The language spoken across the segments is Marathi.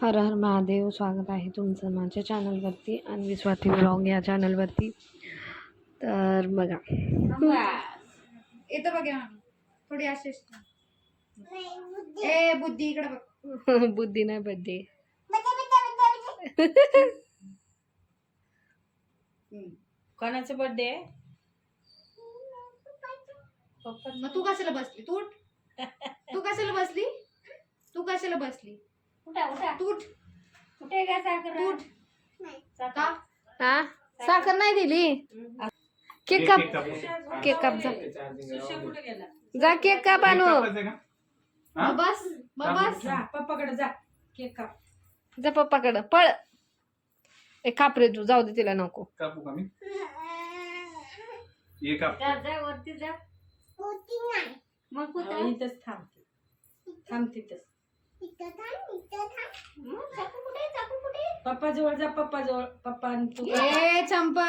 हर हर महादेव स्वागत आहे तुमचं माझ्या चॅनलवरती आणि स्वाती ब्लॉग या चॅनलवरती तर बघा. येतं बघ थोडी अशी ए बुद्धी इकडे बघ. बुद्धी नाही बड्डे कोणाचा बर्थडे आहे मग तू कशाला बसली? तू उठ. तू कशाला बसली? तू कशाला बसली? उठा उठा. कुठे साखर. हा? साखर नाही दिली? केक काप. केक काप जा. जा केक काप आणू. मग बस मग बस. जा पप्पाकडे जा. केक काप. जा पप्पाकडं. पळ. ए काप रे तू जाऊ दे तिला नको. कापू का मी? ये काप. जा जा वरती जा. मग कुठं? इथंच थांब थांब तिथंच पप्पा जवळ जा पप्पा जवळ पप्पा तू ए चंपा.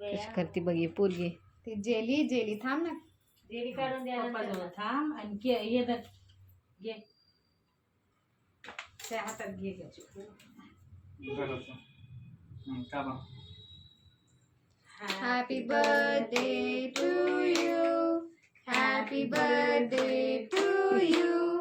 कशी करते बघ ये पोरगी. ते जेली जेली थांब ना. जेली काढून द्या पप्पा जवळ थांब आणि घे ये धर. घे. त्या हातात घे. हं, happy birthday to you happy birthday to you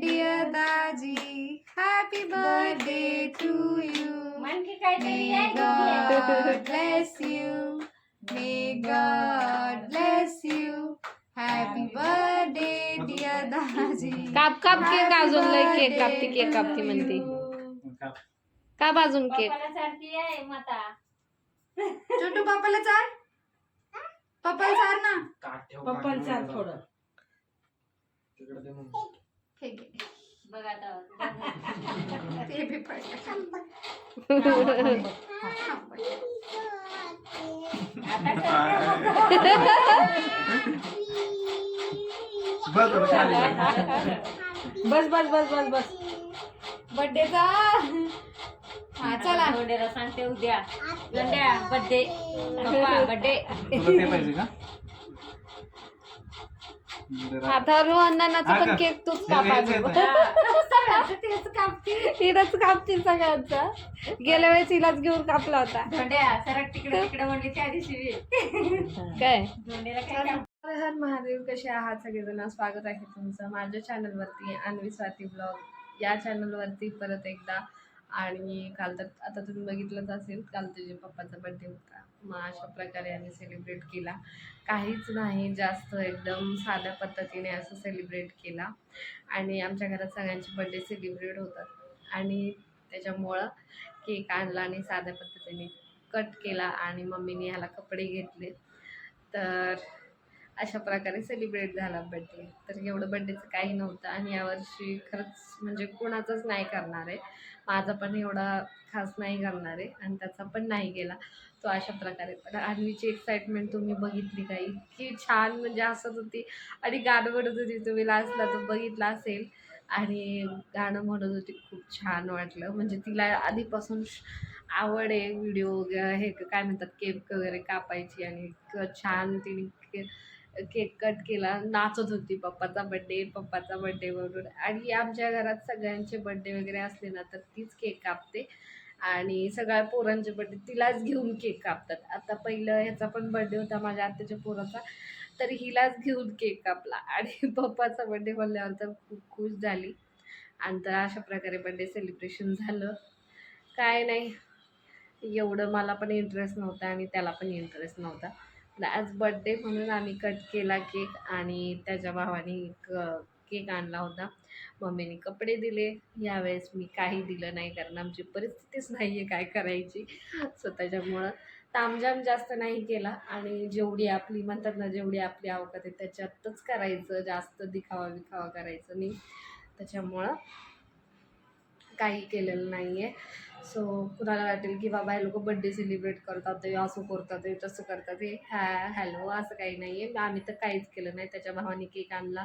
dear Daji happy birthday to you आणखी काहीतरी May God bless you. May God bless you. Happy birthday, dear Daji. काप काप केक Happy अजून लय केक birthday कापते केक to कापते म्हणते. you. काप अजून केक सारखी आहे माता. छोटू पप्पाला चाल. पप्पाला चाल ना. पप्पाला चाल. थोडं. तिकडे दे मग. घे. बघ आता ते बी पडलं. बस बस, बस. बस बस बर्थडेचा हा चला सांगते उद्या गंड्या बड्डे बड्डे ते पाहिजे का आता हा पण? केक तूच कापायचा. हे- तिलाच कापतील सगळ्यांचा. गेल्या वेळेस हिलाच घेऊन कापला होता. धोंड्या सरक तिकडे तिकडे म्हणली त्या दिवशी काय? हर महादेव कसे आहात सगळेजण? स्वागत आहे तुमचं माझ्या चॅनलवरती अन्वी स्वाती ब्लॉग या चॅनलवरती परत एकदा आणि काल तर आता तुम्ही बघितलंच असेल काल तुझ्या पप्पाचा बड्डे होता. मग अशा प्रकारे आम्ही सेलिब्रेट केला. काहीच नाही जास्त एकदम साध्या पद्धतीने असं सेलिब्रेट केला. आणि आमच्या घरात सगळ्यांचे बड्डे सेलिब्रेट होतात. आणि त्याच्यामुळं केक आणला आणि साध्या पद्धतीने कट केला आणि मम्मीने ह्याला कपडे घेतले. तर अशा प्रकारे सेलिब्रेट झाला बड्डे तर एवढं बड्डेचं काही नव्हतं आणि यावर्षी खरंच म्हणजे कोणाचंच नाही करणार आहे. माझा पण एवढा खास नाही करणार आहे आणि त्याचा पण नाही गेला. तो अशा प्रकारे. पण आर्मीची एक्साइटमेंट तुम्ही बघितली का? इतकी छान म्हणजे हसत होती. आणि गाणं म्हणत होती तुम्ही लास्टला तो बघितला असेल. आणि गाणं म्हणत होती खूप छान वाटलं. म्हणजे तिला आधीपासून श- आवड आहे व्हिडिओ वगैरे हे काय म्हणतात केक वगैरे कापायची आणि छान तिने के- केक कट केला नाचत होती पप्पाचा बड्डे पप्पाचा बड्डे म्हणून. आणि आमच्या घरात सगळ्यांचे बड्डे वगैरे असले ना तर तीच केक कापते. आणि सगळ्या पोरांचे बड्डे तिलाच घेऊन केक कापतात. आता पहिलं ह्याचा पण बड्डे होता माझ्या आत्याच्या पोराचा. तर हिलाच घेऊन केक कापला. आणि पप्पाचा बड्डे म्हणल्यावर तर खूप खुश झाली. आणि तर अशा प्रकारे बड्डे सेलिब्रेशन झालं. काय नाही. एवढं मला पण इंटरेस्ट नव्हता आणि त्याला पण इंटरेस्ट नव्हता. ॲज आज बड्डे म्हणून आम्ही कट केला केक आणि त्याच्या भावाने क केक आणला होता. मम्मीने कपडे दिले. यावेळेस मी काही दिलं नाही कारण आमची परिस्थितीच नाही आहे काय करायची. सो त्याच्यामुळं तामझाम जास्त नाही केला. आणि जेवढी आपली म्हणतात ना जेवढी आपली अवकात आहे त्याच्यातच करायचं. जास्त दिखावा विखावा करायचं नाही. त्याच्यामुळं काही केलेलं नाही आहे सो कुणाला वाटेल की बाबा हे लोक बड्डे सेलिब्रेट करतात ते असं करतात ते तसं करतात. हे हॅ हॅलो असं काही नाही आहे आम्ही तर काहीच केलं नाही. त्याच्या भावाने केक आणला.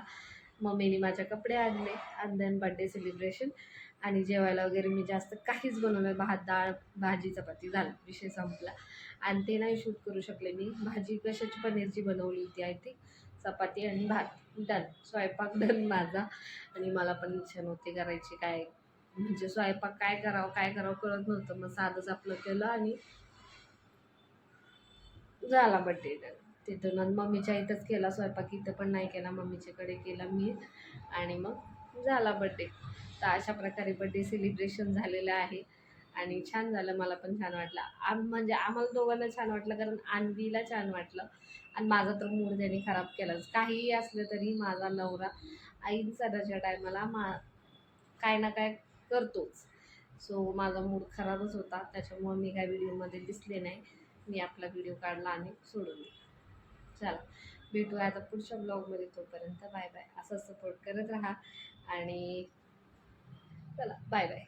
मम्मीने माझ्या कपडे आणले. आणि देन बड्डे सेलिब्रेशन आणि जेवायला वगैरे मी जास्त काहीच बनवलं भात डाळ भाजी चपाती झालं. विषय संपला. आणि ते नाही शूट करू शकले मी. भाजी कशाची? पनीरची बनवली होती आय थिंक चपाती आणि भात. डन स्वयंपाक डन माझा. आणि मला पण इच्छा नव्हती करायची. काय म्हणजे स्वयंपाक काय करावं काय करावं कळत नव्हतं. मग साधंच आपलं केलं आणि झाला बड्डे तिथं तिथून आणि मम्मीच्या इथंच केला स्वयंपाक. इथं पण नाही केला मम्मीच्याकडे केला मी. आणि मग झाला बड्डे तर अशा प्रकारे बड्डे सेलिब्रेशन झालेलं आहे. आणि छान झालं मला पण छान वाटलं. आम म्हणजे आम्हाला दोघांना छान वाटलं कारण आणवीला छान वाटलं. आणि माझा तर मूड त्यांनी खराब केलाच काहीही असलं तरी माझा नवरा ऐन सणाच्या टायमाला मा काय ना काय करतोच. सो माझा मूड खराबच होता. त्याच्यामुळं मी काय व्हिडिओमध्ये दिसले नाही. मी आपला व्हिडिओ काढला आणि सोडून चला भेटूया आता पुढच्या ब्लॉगमध्ये तोपर्यंत. बाय बाय असं सपोर्ट करत राहा. आणि चला बाय बाय